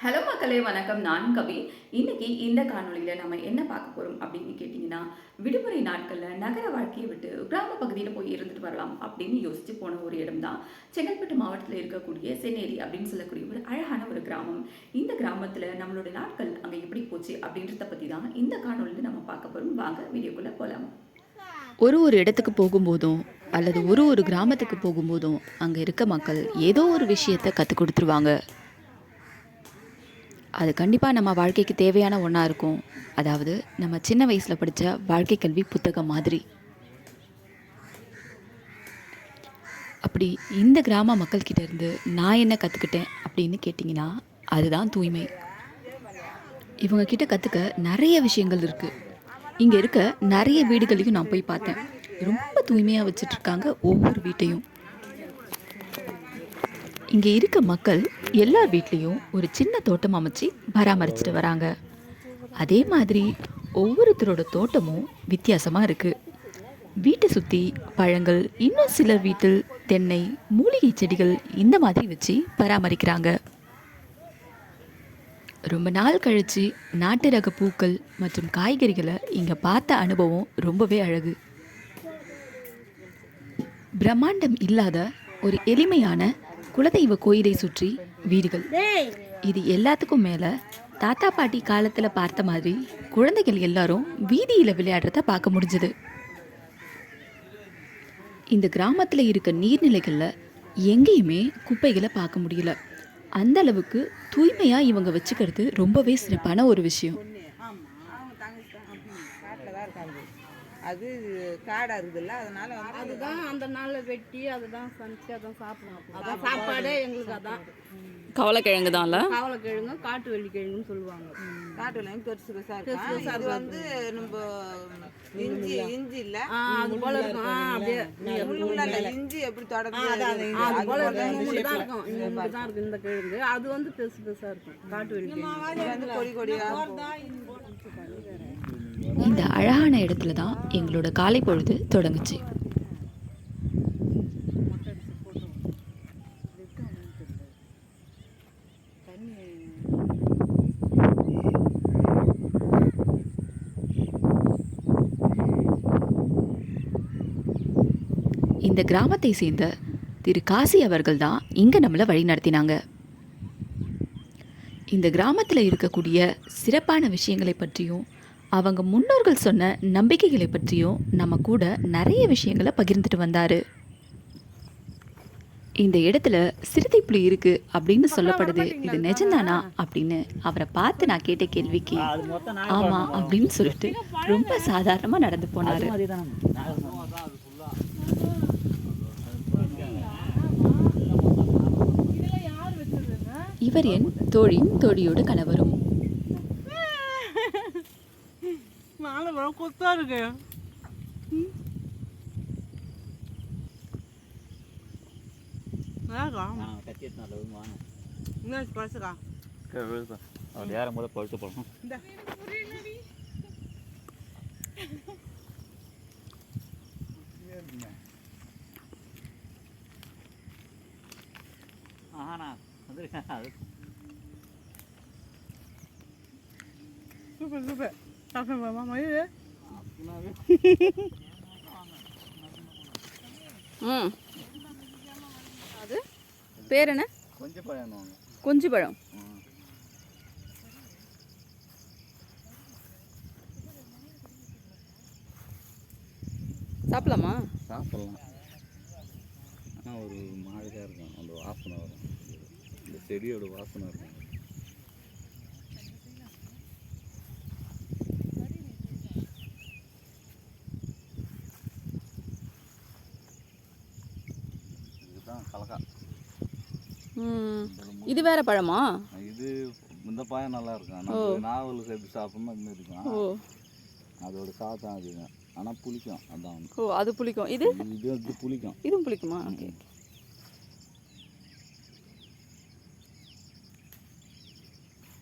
Hello மக்களே வணக்கம். நான் கவி இன்னைக்கு இந்த காணொலியில் நம்ம என்ன பார்க்க போகிறோம் அப்படின்னு கேட்டிங்கன்னா விடுமுறை நாட்களில் நகர வாழ்க்கையை விட்டு கிராம பகுதியில் போய் இருந்துட்டு வரலாம் அப்படின்னு யோசிச்சு போன ஒரு இடம் தான் செங்கல்பட்டு மாவட்டத்தில் இருக்கக்கூடிய சென்னேரி அப்படின்னு சொல்லக்கூடிய ஒரு அழகான ஒரு கிராமம். இந்த கிராமத்தில் நம்மளோட நாட்கள் அங்கே எப்படி போச்சு அப்படின்றத பற்றி தான் இந்த காணொலியில் நம்ம பார்க்க போகிறோம் வாங்க வீடியோக்குள்ளே போகலாம் ஒரு ஒரு இடத்துக்கு போகும்போதும் அல்லது ஒரு ஒரு கிராமத்துக்கு போகும்போதும் அங்கே இருக்க மக்கள் ஏதோ ஒரு விஷயத்தை கற்றுக் கொடுத்துருவாங்க. அது கண்டிப்பாக நம்ம வாழ்க்கைக்கு தேவையான ஒன்றா இருக்கும். அதாவது நம்ம சின்ன வயசில் படித்த வாழ்க்கை கல்வி புத்தகம் மாதிரி. அப்படி இந்த கிராம மக்கள்கிட்டேருந்து நான் என்ன கற்றுக்கிட்டேன் அப்படின்னு கேட்டிங்கன்னா அதுதான் தூய்மை. இவங்கக்கிட்ட கற்றுக்க நிறைய விஷயங்கள் இருக்குது இங்கே இருக்க நிறைய வீடுகளையும் நான் போய் பார்த்தேன். ரொம்ப தூய்மையாக வச்சிட்ருக்காங்க ஒவ்வொரு வீட்டையும். இங்கே இருக்க மக்கள் எல்லா வீட்லேயும் ஒரு சின்ன தோட்டம் அமைச்சு பராமரிச்சுட்டு வராங்க. அதே மாதிரி ஒவ்வொருத்தரோட தோட்டமும் வித்தியாசமாக இருக்குது வீட்டை சுற்றி பழங்கள் இன்னும் சில வீட்டில் தென்னை மூலிகை செடிகள் இந்த மாதிரி வச்சு பராமரிக்கிறாங்க. ரொம்ப நாள் கழித்து நாட்டு ரக பூக்கள் மற்றும் காய்கறிகளை இங்கே பார்த்த அனுபவம் ரொம்பவே அழகு. பிரம்மாண்டம் இல்லாத ஒரு எளிமையான குலதெய்வ கோயிலை சுற்றி வீடுகள். இது எல்லாத்துக்கும் மேலே தாத்தா பாட்டி காலத்தில் பார்த்த மாதிரி குழந்தைகள் எல்லாரும் வீதியில் விளையாடுறத பார்க்க முடிஞ்சது. இந்த கிராமத்தில் இருக்க நீர்நிலைகளில் எங்கேயுமே குப்பைகளை பார்க்க முடியல. அந்த அளவுக்கு தூய்மையாக இவங்க வச்சுக்கிறது ரொம்பவே சிறப்பான ஒரு விஷயம் அவங்க தங்கச்சி காட்டில் தான் இருக்காங்க அது காடாக இருக்குதுல்ல அதனால வந்து அதுதான் அந்த நாளில் வெட்டி அதுதான் சமைச்சு அதான் சாப்பிடுவோம் அதான் சாப்பாடே. எங்களுக்கு அதான். கவலைக்கிழங்கு தான்ல காவலக்கிழங்கு காட்டு வெள்ளிக்கிழங்குன்னு சொல்லுவாங்க. காட்டு விலையும் பெருசு பெருசாக இருக்கும். இது வந்து நம்ம இஞ்சி இஞ்சி இல்லை. அது போல இருக்கும். அப்படியே முள்ளுள்ள இல்லை. இஞ்சி. எப்படி தொடர்ந்து அது போல இருக்கும். இங்கே தான் இருக்கும். இங்கே தான் இருக்கும் இந்த கிழங்கு. அது வந்து பெருசு பெருசா இருக்கும். காட்டு வெள்ளிக்கிழங்கு. இது வந்து கொடி கொடியாக இந்த அழகான இடத்துல தான் எங்களோட காலை பொழுது தொடங்குச்சு. இந்த கிராமத்தை சேர்ந்த திரு காசி அவர்கள் தான் இங்கே நம்மளை வழி நடத்தினாங்க. இந்த கிராமத்தில் இருக்கக்கூடிய சிறப்பான விஷயங்களை பற்றியும் அவங்க முன்னோர்கள் சொன்ன நம்பிக்கைகளை பற்றியும் நம்ம கூட நிறைய விஷயங்களை பகிர்ந்துட்டு வந்தார். இந்த இடத்துல சிறுத்தை புலி இருக்கு அப்படின்னு சொல்லப்படுது. இது நிஜம்தானா அப்படின்னு அவரை பார்த்து நான் கேட்ட கேள்விக்கு ஆமா அப்படின்னு சொல்லிட்டு ரொம்ப சாதாரணமா நடந்து போனாரு. இவர் என் தோழியும் தோழியோட கணவரும் நாலு பழம் கொத்தா இருக்கு அவள் யாரும் போல பழுத்து போகணும் ஆனா அது சூப்பர் சூப்பர். சாப்பிட்டு போகலாமா ம். அது? பேர் என்ன? கொஞ்சம் பழம் கொஞ்சி பழம் சாப்பிடலாமா? சாப்பிடலாம். ஆனால் ஒரு மாடுதான் இருக்கும். அந்த வாசனை வரும். இந்த செடியோட வாசனை இருக்கும். இது வேற பழமா? இது இந்த பாயம் நல்லா இருக்கும். நாவல் சேர்த்து சாப்பிடணும் இன்னும் இருக்கும். ஓ. அதோட சாதம் அதிகம் ஆனால் புளிக்கும். அதான். ஓ அது புளிக்கும். இது? இது வந்து புளிக்கும். இதுவும் புளிக்குமா? ஓகே.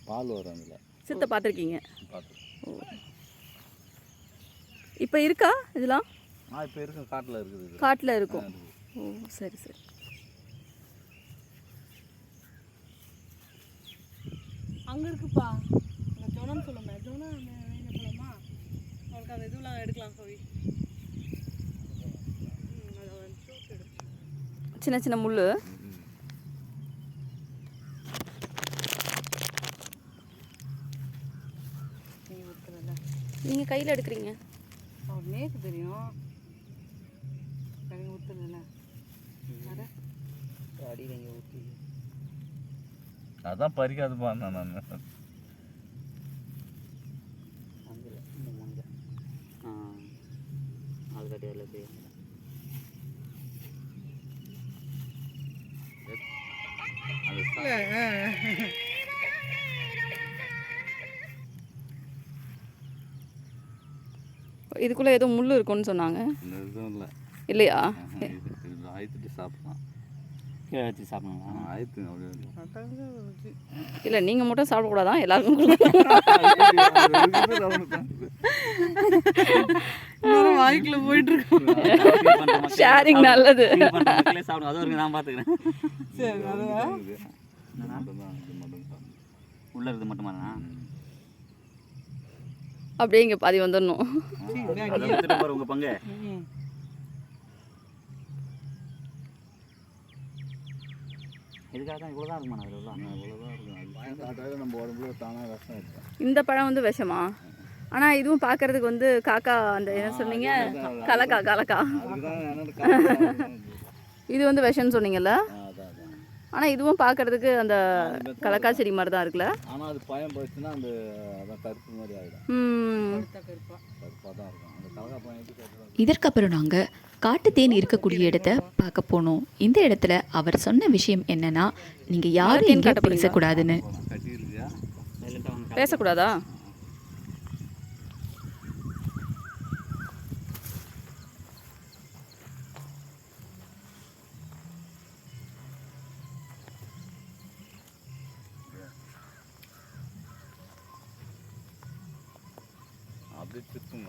பால் வரும் அதில். சித்த பார்த்துருக்கீங்க? பார்த்து இப்போ இருக்கா இதெல்லாம்? ஆ இப்போ இருக்க. காட்டில் இருக்குது இது. காட்டில் இருக்கும். ஓ சரி சரி. அங்கே இருக்குப்பா. அங்கே ஜோனான்னு சொல்லுமே ஜோனா வெளியில் போகலாமா அவனுக்கு அந்த இதுலாம் எடுக்கலாம் போய் சின்ன சின்ன முள் நீங்கள் கையில் எடுக்கிறீங்க. அவர் நேக்கு தெரியும். கறி ஊற்றுறல வர அதான் பறிக்காதுப்பா நான். இதுக்குள்ளே ஏதோ முள் இருக்கும்னு சொன்னாங்க. இந்த இதுவும் இல்லை. இல்லையா? சாப்பிடலாம். கீழே வச்சு அப்படியே இல்லை நீங்கள் மட்டும் சாப்பிடக்கூடாதான் எல்லாருக்கும் கொடுக்கணும். வாய்க்குள்ள போயிட்டு இருக்கோம் Sharing நல்லது. சாப்பிடும் அது வரைக்கும் நான் பார்த்துக்கிறேன் மட்டும் சாப்பிடணும் உள்ள இருக்குது மட்டுமாண்ணா அப்படியே இங்கே பாதி வந்துடணும். உங்கள் பங்கு. இதுக்காக தான் இவ்வளோ தான் இருக்குமா அதில் இவ்வளோதான் இருக்கும் நம்ம உடம்புல தானாக இருக்கும் இந்த பழம் வந்து விஷமா? ஆனால் இதுவும் பார்க்கறதுக்கு வந்து காக்கா அந்த என்ன சொன்னீங்க? கலக்கா கலக்கா. இது வந்து விஷம்னு சொன்னீங்கல்ல? ஆனால் இதுவும் பார்க்கறதுக்கு அந்த கலக்கா செடி மாதிரி தான் இருக்குல்ல? ஆனால் அது பயம் போச்சுன்னா அந்த கருப்பு மாதிரி ஆகிடும் ம். கருப்பாக தான் இருக்கும். அந்த கலகா பயம் இதற்கப்புறம் நாங்கள் காட்டு தேன் இருக்கக்கூடிய இடத்த பார்க்க போனோம். இந்த இடத்துல அவர் சொன்ன விஷயம் என்னன்னா நீங்கள் யாரும் தேன் எங்கே காட்ட போறீங்களா? பேசக்கூடாதுன்னு. பேசக்கூடாதா? அப்படியே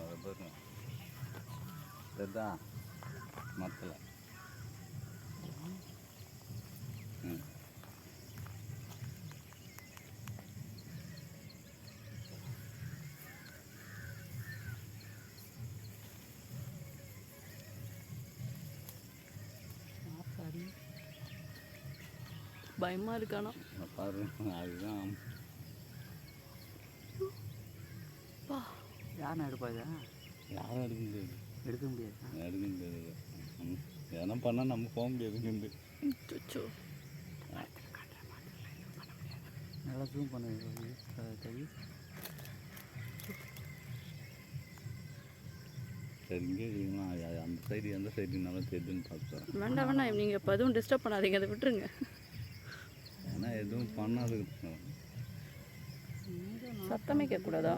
அதை பாருங்க. சரிதா மத்தில் ம் பயமாக இருக்கானா இங்க பாரு அதுதான் யாருண்ணா எடுப்பா இதை யாரும் எடுக்க முடியாது எடுக்க முடியாது. எடுக்க முடியாது. எதனா பண்ணால் நம்ம போக முடியாதுங்க சுச்சோ நல்லா ஜூம் பண்ணு கவி சரி இங்கே அந்த சைடு எந்த சைடு நல்லா தெரியுதுன்னு பார்த்துறேன் வேண்டாம் வேண்டாம். நீங்கள் இப்போ எதுவும் டிஸ்டர்ப் பண்ணாதீங்க. அதை விட்டுருங்க. ஏன்னா எதுவும் பண்ணாது சத்தமே கேட்கக்கூடாதா?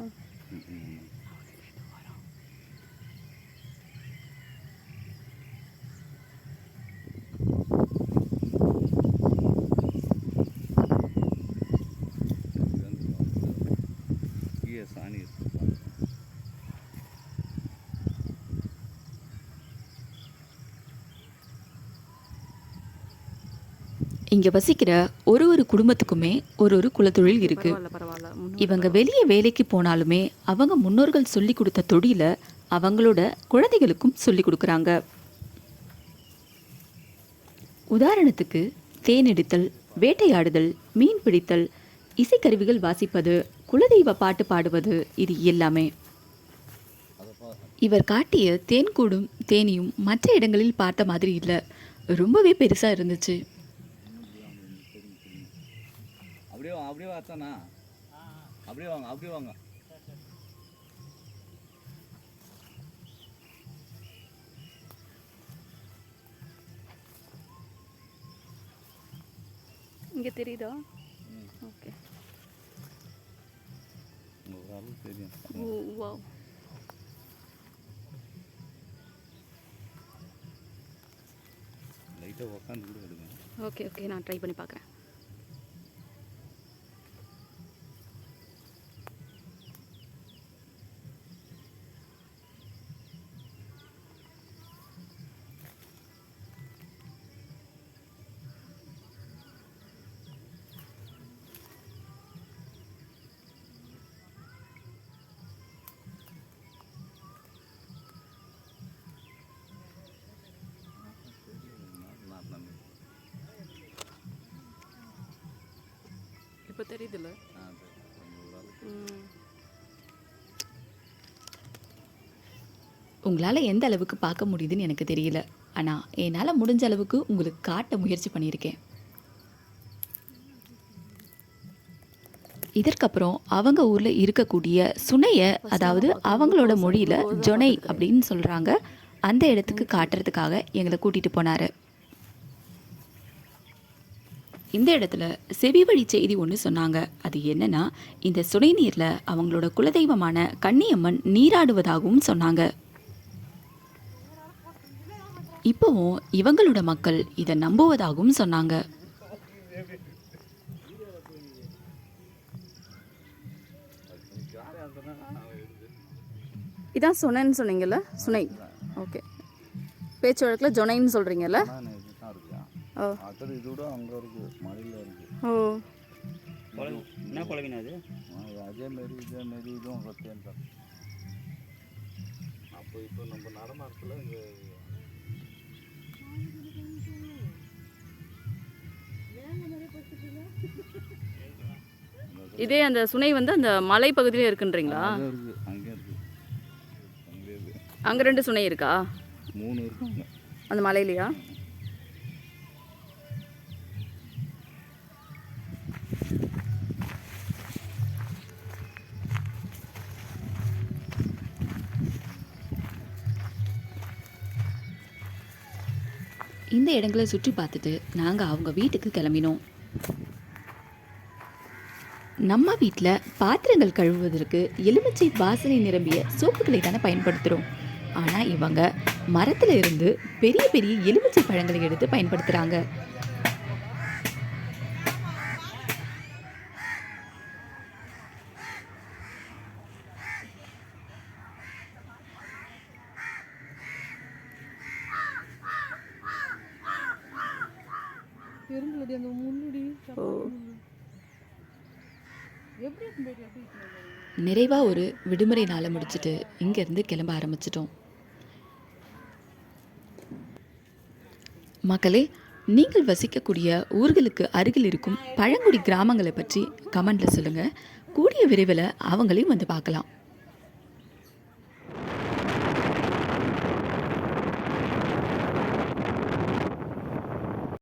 இங்கே வசிக்கிற ஒரு ஒரு குடும்பத்துக்குமே ஒரு ஒரு குலத்தொழில் இருக்கு. இவங்க வெளியே வேலைக்கு போனாலுமே அவங்க முன்னோர்கள் சொல்லி கொடுத்த தொழிலை அவங்களோட குழந்தைகளுக்கும் சொல்லி கொடுக்குறாங்க. உதாரணத்துக்கு தேனெடுத்தல் வேட்டையாடுதல் மீன் பிடித்தல் இசைக்கருவிகள் வாசிப்பது குலதெய்வ பாட்டு பாடுவது இது எல்லாமே. இவர் காட்டிய தேன்கூடும் தேனியும் மற்ற இடங்களில் பார்த்த மாதிரி இல்லை. ரொம்பவே பெருசாக இருந்துச்சு. அப்படியே வாங்க அப்படியே வாங்க அப்படியே வாங்க. இங்கே தெரியுதா? ஓகே. தெரியும். ஓ லைட்டாக உக்காந்து கூட ஓகே ஓகே. நான் ட்ரை பண்ணி பார்க்குறேன் தெரியுதுல்ல உங்களால் எந்த அளவுக்கு பார்க்க முடியுதுன்னு எனக்கு தெரியல. ஆனால் என்னால் முடிஞ்ச அளவுக்கு உங்களுக்கு காட்ட முயற்சி பண்ணியிருக்கேன். இதற்கப்புறம் அவங்க ஊரில் இருக்கக்கூடிய சுனையை அதாவது அவங்களோட மொழியில் ஜொனை அப்படின்னு சொல்கிறாங்க அந்த இடத்துக்கு காட்டுறதுக்காக எங்களை கூட்டிகிட்டு போனார். இந்த இடத்துல செவி வழி செய்தி ஒன்று சொன்னாங்க. அது என்னன்னா இந்த சுனை நீரில் அவங்களோட குலதெய்வமான கன்னியம்மன் நீராடுவதாகவும் சொன்னாங்க. இப்போவும் இவங்களோட மக்கள் இதை நம்புவதாகவும் சொன்னாங்க. இதான் சுனைன்னு சொன்னீங்கல்ல? சுனை. ஓகே. பேச்சு வழக்கில் ஜொனைன்னு சொல்கிறீங்கல்ல ஆனால் இது தான் இருக்கு ஓ. அடுத்தது இது விட அங்கே இருக்குது மலையில் இருக்குது ஓ. என்ன குழவினா அது? அதே மாரி இதே மாரி இதுவும் சத்தியம் தான். அப்போ இப்போ நம்ம நடமாட்டத்தில் இங்கே இதே அந்த சுனை வந்து அந்த மலை பகுதியிலே இருக்குன்றீங்களா? அங்கே ரெண்டு சுனை இருக்கா? மூணு இருக்கு அந்த மலையிலையா? இந்த இடங்களை சுற்றி பார்த்துட்டு நாங்கள் அவங்க வீட்டுக்கு கிளம்பினோம். நம்ம வீட்டில் பாத்திரங்கள் கழுவுவதற்கு எலுமிச்சை வாசனை நிரம்பிய சோப்புகளை தானே பயன்படுத்துகிறோம் ஆனால் இவங்க மரத்தில் இருந்து பெரிய பெரிய எலுமிச்சை பழங்களை எடுத்து பயன்படுத்துகிறாங்க நிறைவாக ஒரு விடுமுறை நாளை முடிச்சுட்டு இங்கேருந்து கிளம்ப ஆரம்பிச்சிட்டோம். மக்களே நீங்கள் வசிக்கக்கூடிய ஊர்களுக்கு அருகில் இருக்கும் பழங்குடி கிராமங்களை பற்றி கமெண்டில் சொல்லுங்கள் கூடிய விரைவில் அவங்களையும் வந்து பார்க்கலாம்.